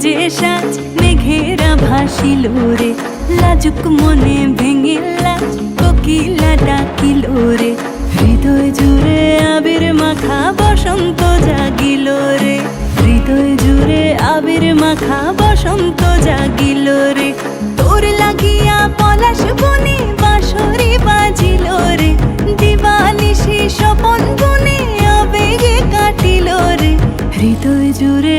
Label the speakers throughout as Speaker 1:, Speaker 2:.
Speaker 1: যে সাজ, মেঘেরা ভাসিল রে। লাজুক মনে ভেঙে লাজ, কোকিলা ডাকিল রে। হৃদয় জুড়ে আবির মাখা বসন্ত জাগিল রে। হৃদয় জুড়ে আবির মাখা বসন্ত জাগিল রে। তোর লাগিয়া পলাশ বনে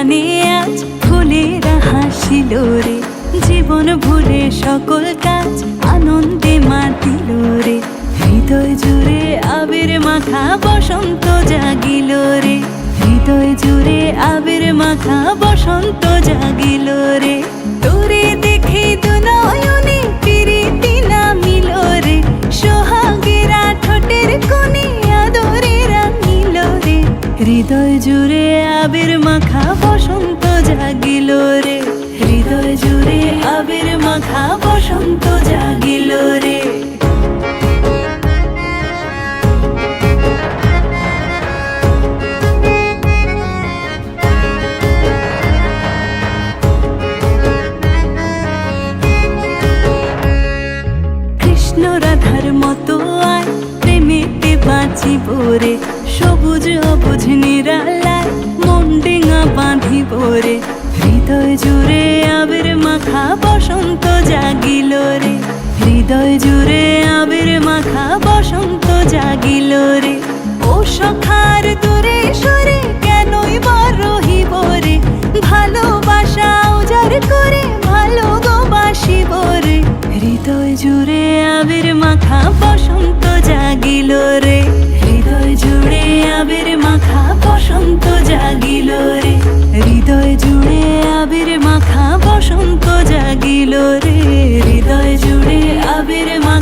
Speaker 1: প্রাণে আজ ফুলেরা হাসিল রে। জীবন ভুলে সকল কাজ আনন্দে মাতিল রে। হৃদয় জুড়ে আবির মাখা বসন্ত জাগিল রে। হৃদয় জুড়ে আবির মাখা বসন্ত জাগিল রে। তোরে দেখে দু নয়নে নামিল রে। সোহাগেরা ঠোঁটের কোণে আদরে রাঙিল রে। হৃদয় জুড়ে আবির মাখা মাখা বসন্ত জাগিল রে। কৃষ্ণ রাধার মতো আয়, প্রেমেতে বাঁচিব রে। সবুজ অবুঝ নিরালায়, মন ডেঙা বাঁধিব রে। হৃদয় জুড়ে আবির মাখা বসন্ত জাগিল রে। হৃদয় জুড়ে আবির মাখা বসন্ত জাগিল রে। ও সখার দূরে সরে কেনই বরহিব রে? ভালোবাসা উজাড় করে ভালো গো বাসিব রে। হৃদয় জুড়ে আবির মাখা বসন্ত জাগিল রে। bir man